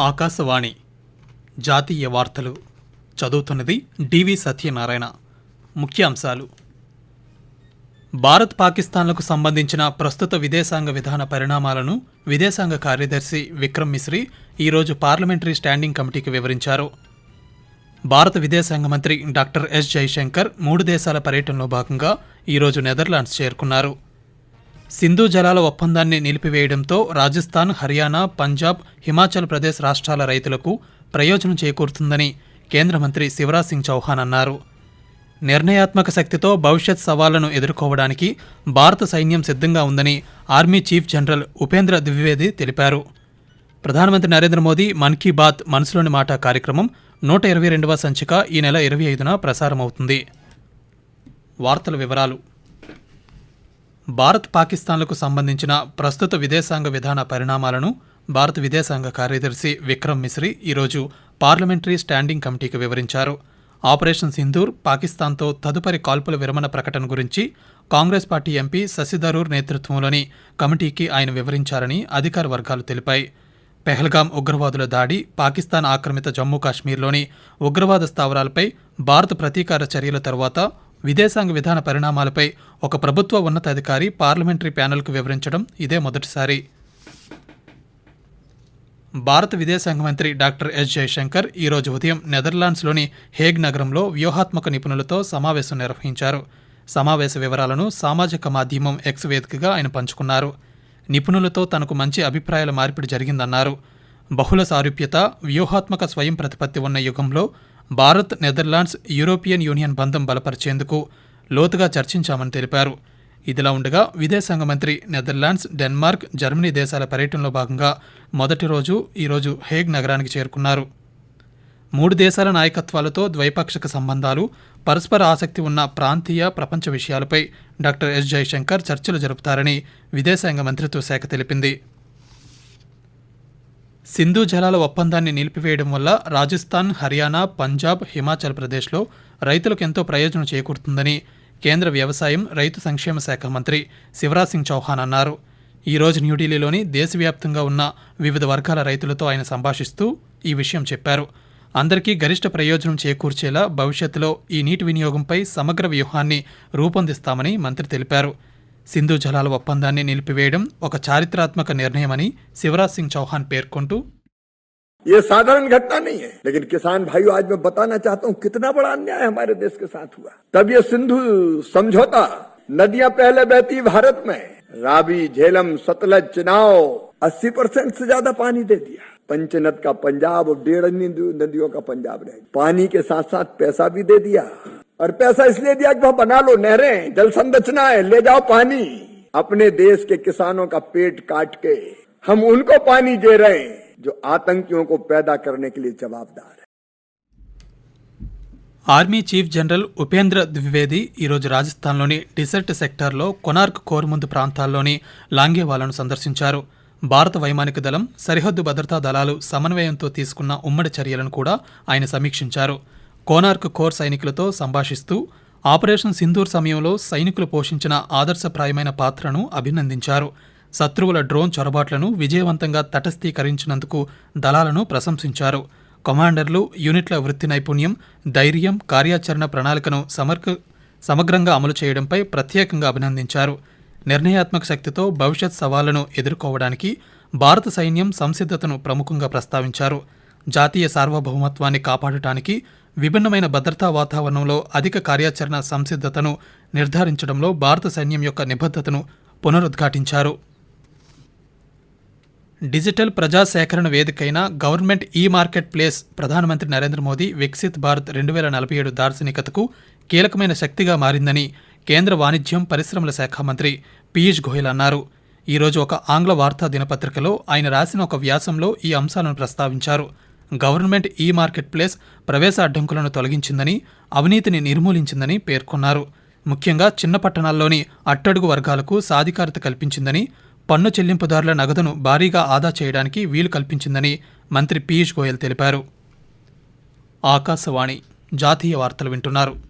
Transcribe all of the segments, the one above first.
ఆకాశవాణి. జాతీయ వార్తలు. చదువుతున్నది డివి సత్యనారాయణ. ముఖ్యాంశాలు. భారత్ పాకిస్తాన్లకు సంబంధించిన ప్రస్తుత విదేశాంగ విధాన పరిణామాలను విదేశాంగ కార్యదర్శి విక్రమ్ మిశ్రీ ఈరోజు పార్లమెంటరీ స్టాండింగ్ కమిటీకి వివరించారు. భారత విదేశాంగ మంత్రి డాక్టర్ ఎస్ జైశంకర్ మూడు దేశాల పర్యటనలో భాగంగా ఈరోజు నెదర్లాండ్స్ చేరుకున్నారు. సింధు జలాల ఒప్పందాన్ని నిలిపివేయడంతో రాజస్థాన్ హర్యానా పంజాబ్ హిమాచల్ ప్రదేశ్ రాష్ట్రాల రైతులకు ప్రయోజనం చేకూరుతుందని కేంద్ర మంత్రి శివరాజ్ సింగ్ చౌహాన్ అన్నారు. నిర్ణయాత్మక శక్తితో భవిష్యత్ సవాళ్ళను ఎదుర్కోవడానికి భారత సైన్యం సిద్ధంగా ఉందని army chief general Upendra Dwivedi తెలిపారు. ప్రధానమంత్రి నరేంద్ర మోదీ మన్ కీ బాత్ మనసులోని మాట కార్యక్రమం నూట ఇరవై రెండవ సంచిక ఈ నెల ఇరవై ఐదున ప్రసారమవుతుంది. వార్తల వివరాలు భారత్ పాకిస్తాన్లకు సంబంధించిన ప్రస్తుత విదేశాంగ విధాన పరిణామాలను భారత విదేశాంగ కార్యదర్శి విక్రమ్ మిశ్రీ ఈరోజు పార్లమెంటరీ స్టాండింగ్ కమిటీకి వివరించారు. ఆపరేషన్ సింధూర్ పాకిస్తాన్తో తదుపరి కాల్పుల విరమణ ప్రకటన గురించి కాంగ్రెస్ పార్టీ ఎంపీ శశిధరూర్ నేతృత్వంలోని కమిటీకి ఆయన వివరించారని అధికార వర్గాలు తెలిపాయి. పెహల్గాం ఉగ్రవాదుల దాడి పాకిస్తాన్ ఆక్రమిత జమ్మూ కాశ్మీర్లోని ఉగ్రవాద స్థావరాలపై భారత ప్రతీకార చర్యల తర్వాత విదేశాంగ విధాన పరిణామాలపై ఒక ప్రభుత్వ ఉన్నతాధికారి పార్లమెంటరీ ప్యానెల్కు వివరించడం ఇదే మొదటిసారి. భారత విదేశాంగ మంత్రి డాక్టర్ ఎస్ జయశంకర్ ఈరోజు ఉదయం నెదర్లాండ్స్లోని హేగ్ నగరంలో వ్యూహాత్మక నిపుణులతో సమావేశం నిర్వహించారు. సమావేశ వివరాలను సామాజిక మాధ్యమం ఎక్స్ వేదికగా ఆయన పంచుకున్నారు. నిపుణులతో తనకు మంచి అభిప్రాయాల మార్పిడి జరిగిందన్నారు. బహుళ సారూప్యత వ్యూహాత్మక స్వయం ప్రతిపత్తి ఉన్న యుగంలో భారత్ నెదర్లాండ్స్ యూరోపియన్ యూనియన్ బంధం బలపరిచేందుకు లోతుగా చర్చించామని తెలిపారు. ఇదిలా ఉండగా విదేశాంగ మంత్రి నెదర్లాండ్స్ డెన్మార్క్ జర్మనీ దేశాల పర్యటనలో భాగంగా మొదటి రోజు ఈరోజు హేగ్ నగరానికి చేరుకున్నారు. మూడు దేశాల నాయకత్వాలతో ద్వైపాక్షిక సంబంధాలు పరస్పర ఆసక్తి ఉన్న ప్రాంతీయ ప్రపంచ విషయాలపై డాక్టర్ ఎస్ జయశంకర్ చర్చలు జరుపుతారని విదేశాంగ మంత్రిత్వ శాఖ తెలిపింది. సింధు జలాల ఒప్పందాన్ని నిలిపివేయడం వల్ల రాజస్థాన్ హర్యానా పంజాబ్ హిమాచల్ ప్రదేశ్లో రైతులకు ఎంతో ప్రయోజనం చేకూరుతుందని కేంద్ర వ్యవసాయం రైతు సంక్షేమ శాఖ మంత్రి శివరాజ్ సింగ్ చౌహాన్ అన్నారు. ఈరోజు న్యూఢిల్లీలోని దేశవ్యాప్తంగా ఉన్న వివిధ వర్గాల రైతులతో ఆయన సంభాషిస్తూ ఈ విషయం చెప్పారు. అందరికీ గరిష్ట ప్రయోజనం చేకూర్చేలా భవిష్యత్తులో ఈ నీటి వినియోగంపై సమగ్ర వ్యూహాన్ని రూపొందిస్తామని మంత్రి తెలిపారు. సింధు జలాల ఒప్పందాన్ని నిలిపివేయడం ఒక చారిత్రాత్మక నిర్ణయమని శివరాజ్ సింగ్ చౌహాన్ పేర్కొంటూ ये साधारण घटना नहीं है लेकिन किसान भाइयों आज मैं बताना चाहता हूँ कितना बड़ा अन्याय हमारे देश के साथ हुआ तब ये सिंधु समझौता नदियां पहले बहती भारत में रावी झेलम सतलज चुनाव 80 परसेंट से ज्यादा पानी दे दिया पंचनद का पंजाब और डेढ़ नदी- नदियों का पंजाब रह गया। पानी के साथ साथ पैसा भी दे दिया और पैसा इसलिए दिया कि वहाँ बना लो नहरें जल संरचना है ले जाओ पानी अपने देश के किसानों का पेट काट के हम उनको पानी दे रहे हैं जो आतंकियों को पैदा करने के लिए जवाबदार है army chief general Upendra Dwivedi ఈరోజు రాజస్థాన్లోని డిసర్ట్ సెక్టార్లో కొనార్క్ కోర్ముందు ప్రాంతాల్లోని లాంగేవాలను సందర్శించారు భారత వైమానిక దళం సరిహద్దు భద్రతా దళాలు సమన్వయంతో తీసుకున్న ఉమ్మడి చర్యలను కూడా ఆయన సమీక్షించారు కోనార్క్ కోర్ సైనికులతో సంభాషిస్తూ ఆపరేషన్ సింధూర్ సమయంలో సైనికులు పోషించిన ఆదర్శప్రాయమైన పాత్రను అభినందించారు. శత్రువుల డ్రోన్ చొరబాట్లను విజయవంతంగా తటస్థీకరించినందుకు దళాలను ప్రశంసించారు. కమాండర్లు యూనిట్ల వృత్తి నైపుణ్యం ధైర్యం కార్యాచరణ ప్రణాళికను సమర్క సమగ్రంగా అమలు చేయడంపై ప్రత్యేకంగా అభినందించారు. నిర్ణయాత్మక శక్తితో భవిష్యత్ సవాళ్ళను ఎదుర్కోవడానికి భారత సైన్యం సంసిద్ధతను ప్రముఖంగా ప్రస్తావించారు. జాతీయ సార్వభౌమత్వాన్ని కాపాడటానికి విభిన్నమైన భద్రతా వాతావరణంలో అధిక కార్యాచరణ సంసిద్ధతను నిర్ధారించడంలో భారత సైన్యం యొక్క నిబద్ధతను పునరుద్ఘాటించారు. డిజిటల్ ప్రజా సేకరణ వేదికైన గవర్నమెంట్ ఈ మార్కెట్ ప్లేస్ ప్రధానమంత్రి నరేంద్ర మోదీ వికసిత్ భారత్ రెండు వేల నలభై ఏడు దార్శనికతకు కీలకమైన శక్తిగా మారిందని కేంద్ర వాణిజ్యం పరిశ్రమల శాఖ మంత్రి పీయూష్ గోయల్ అన్నారు. ఈరోజు ఒక ఆంగ్ల వార్తా దినపత్రికలో ఆయన రాసిన ఒక వ్యాసంలో ఈ అంశాలను ప్రస్తావించారు. గవర్నమెంట్ ఈ మార్కెట్ ప్లేస్ ప్రవేశ అడ్డంకులను తొలగించిందని అవినీతిని నిర్మూలించిందని పేర్కొన్నారు. ముఖ్యంగా చిన్న పట్టణాల్లోని అట్టడుగు వర్గాలకు సాధికారత కల్పించిందని పన్ను చెల్లింపుదారుల నగదును భారీగా ఆదా చేయడానికి వీలు కల్పించిందని మంత్రి పీయూష్ గోయల్ తెలిపారు. ఆకాశవాణి జాతీయ వార్తలు వింటున్నారు.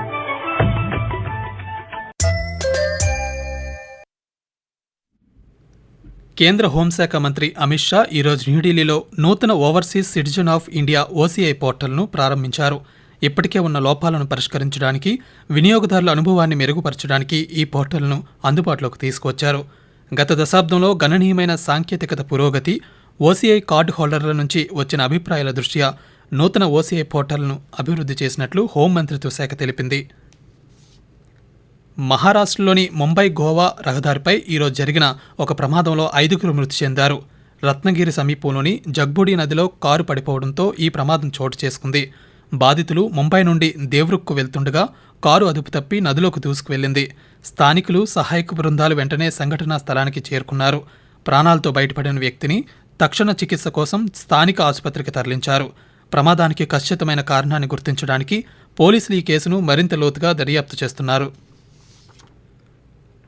కేంద్ర హోంశాఖ మంత్రి అమిత్ షా ఈరోజు న్యూఢిల్లీలో నూతన overseas citizen of India OCI పోర్టల్ను ప్రారంభించారు. ఇప్పటికే ఉన్న లోపాలను పరిష్కరించడానికి వినియోగదారుల అనుభవాన్ని మెరుగుపరచడానికి ఈ పోర్టల్ను అందుబాటులోకి తీసుకువచ్చారు. గత దశాబ్దంలో గణనీయమైన సాంకేతికత పురోగతి ఓసీఐ కార్డు హోల్డర్ల నుంచి వచ్చిన అభిప్రాయాల దృష్ట్యా నూతన ఓసీఐ పోర్టల్ను అభివృద్ధి చేసినట్లు హోంమంత్రిత్వ శాఖ తెలిపింది. మహారాష్ట్రలోని ముంబై గోవా రహదారిపై ఈరోజు జరిగిన ఒక ప్రమాదంలో ఐదుగురు మృతి చెందారు. రత్నగిరి సమీపంలోని జగ్బుడి నదిలో కారు పడిపోవడంతో ఈ ప్రమాదం చోటు చేసుకుంది. బాధితులు ముంబై నుండి దేవ్రుక్కు వెళ్తుండగా కారు అదుపు తప్పి నదిలోకి దూసుకువెళ్ళింది స్థానికులు సహాయక బృందాలు వెంటనే సంఘటనా స్థలానికి చేరుకున్నారు. ప్రాణాలతో బయటపడిన వ్యక్తిని తక్షణ చికిత్స కోసం స్థానిక ఆసుపత్రికి తరలించారు. ప్రమాదానికి ఖచ్చితమైన కారణాన్ని గుర్తించడానికి పోలీసులు ఈ కేసును మరింత లోతుగా దర్యాప్తు చేస్తున్నారు.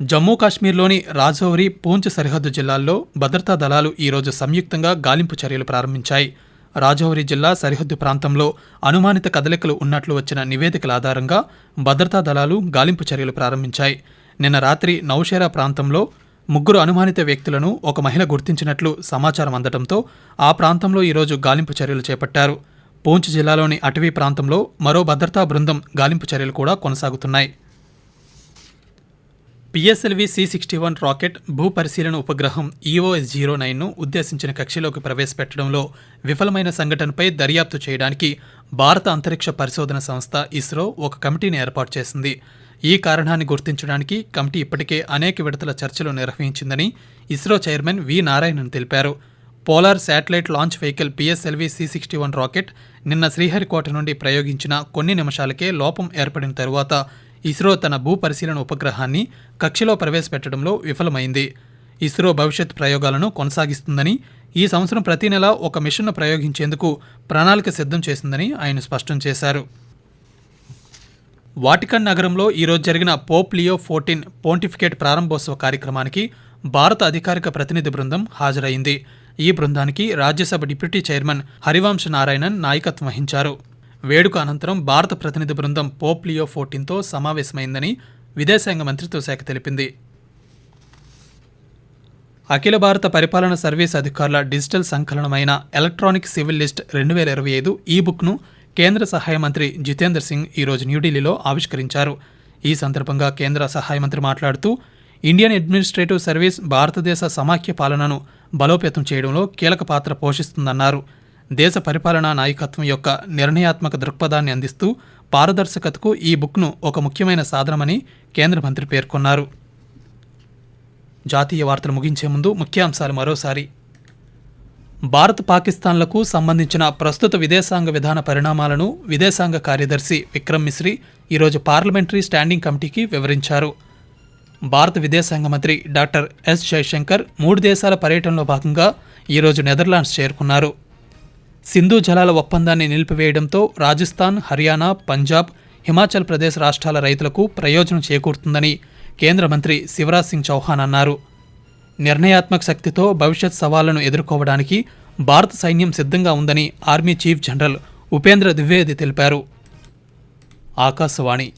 జమ్మూ కాశ్మీర్లోని రాజౌరి పూంచ్ సరిహద్దు జిల్లాల్లో భద్రతా దళాలు ఈరోజు సంయుక్తంగా గాలింపు చర్యలు ప్రారంభించాయి. రాజౌరి జిల్లా సరిహద్దు ప్రాంతంలో అనుమానిత కదలికలు ఉన్నట్లు వచ్చిన నివేదికల ఆధారంగా భద్రతా దళాలు గాలింపు చర్యలు ప్రారంభించాయి. నిన్న రాత్రి నౌషేరా ప్రాంతంలో ముగ్గురు అనుమానిత వ్యక్తులను ఒక మహిళ గుర్తించినట్లు సమాచారం అందడంతో ఆ ప్రాంతంలో ఈరోజు గాలింపు చర్యలు చేపట్టారు. పూంచ్ జిల్లాలోని అటవీ ప్రాంతంలో మరో భద్రతా బృందం గాలింపు చర్యలు కూడా కొనసాగుతున్నాయి. PSLV C sixty one rocket భూ పరిశీలన ఉపగ్రహం ఈఓఎస్ జీరో నైన్ను ఉద్దేశించిన కక్షలోకి ప్రవేశపెట్టడంలో విఫలమైన సంఘటనపై దర్యాప్తు చేయడానికి భారత అంతరిక్ష పరిశోధన సంస్థ ఇస్రో ఒక కమిటీని ఏర్పాటు చేసింది. ఈ కారణాన్ని గుర్తించడానికి కమిటీ ఇప్పటికే అనేక విడతల చర్చలు నిర్వహించిందని ఇస్రో చైర్మన్ వి నారాయణన్ తెలిపారు. Polar satellite launch vehicle PSLV C sixty one rocket నిన్న శ్రీహరికోట నుండి ప్రయోగించిన కొన్ని నిమిషాలకే లోపం ఏర్పడిన తరువాత ఇస్రో తన భూ పరిశీలన ఉపగ్రహాన్ని కక్షలో ప్రవేశపెట్టడంలో విఫలమైంది. ఇస్రో భవిష్యత్ ప్రయోగాలను కొనసాగిస్తుందని ఈ సంవత్సరం ప్రతి నెల ఒక మిషన్ను ప్రయోగించేందుకు ప్రణాళిక సిద్ధం చేసిందని ఆయన స్పష్టం చేశారు. వాటికన్ నగరంలో ఈరోజు జరిగిన పోప్ లియో ఫోర్టీన్ పోంటిఫికేట్ ప్రారంభోత్సవ కార్యక్రమానికి భారత అధికారిక ప్రతినిధి బృందం హాజరైంది. ఈ బృందానికి రాజ్యసభ డిప్యూటీ చైర్మన్ హరివంశ నారాయణన్ నాయకత్వం వహించారు. వేడుక అనంతరం భారత ప్రతినిధి బృందం పోప్ లియో ఫోర్టీన్తో సమావేశమైందని విదేశాంగ మంత్రిత్వ శాఖ తెలిపింది. అఖిల భారత పరిపాలన సర్వీస్ అధికారుల డిజిటల్ సంకలనమైన ఎలక్ట్రానిక్ సివిల్ లిస్ట్ రెండు వేల ఇరవై ఐదు ఈ బుక్ను కేంద్ర సహాయ మంత్రి జితేందర్ సింగ్ ఈరోజు న్యూఢిల్లీలో ఆవిష్కరించారు. ఈ సందర్భంగా కేంద్ర సహాయ మంత్రి మాట్లాడుతూ ఇండియన్ అడ్మినిస్ట్రేటివ్ సర్వీస్ భారతదేశ సమాఖ్య పాలనను బలోపేతం చేయడంలో కీలక పాత్ర పోషిస్తుందన్నారు. దేశ పరిపాలనా నాయకత్వం యొక్క నిర్ణయాత్మక దృక్పథాన్ని అందిస్తూ పారదర్శకతకు ఈ బుక్ను ఒక ముఖ్యమైన సాధనమని కేంద్ర మంత్రి పేర్కొన్నారు. జాతీయ వార్తలు ముగించే ముందు ముఖ్యాంశాలు మరోసారి. భారత్ పాకిస్తాన్లకు సంబంధించిన ప్రస్తుత విదేశాంగ విధాన పరిణామాలను విదేశాంగ కార్యదర్శి విక్రమ్ మిశ్రీ ఈరోజు పార్లమెంటరీ స్టాండింగ్ కమిటీకి వివరించారు. భారత విదేశాంగ మంత్రి డాక్టర్ ఎస్ జయశంకర్ మూడు దేశాల పర్యటనలో భాగంగా ఈరోజు నెదర్లాండ్స్ చేరుకున్నారు. సింధు జలాల ఒప్పందాన్ని నిలిపివేయడంతో రాజస్థాన్ హర్యానా పంజాబ్ హిమాచల్ ప్రదేశ్ రాష్ట్రాల రైతులకు ప్రయోజనం చేకూరుతుందని కేంద్ర మంత్రి శివరాజ్ సింగ్ చౌహాన్ అన్నారు. నిర్ణయాత్మక శక్తితో భవిష్యత్ సవాళ్ళను ఎదుర్కోవడానికి భారత సైన్యం సిద్ధంగా ఉందని army chief general Upendra Dwivedi తెలిపారు. ఆకాశవాణి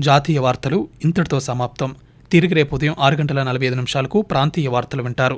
జాతీయ వార్తలు ఇంతటితో సమాప్తం. తిరిగి రేపు ఉదయం ఆరు గంటల నలభై ఐదు నిమిషాలకు ప్రాంతీయ వార్తలు వింటారు.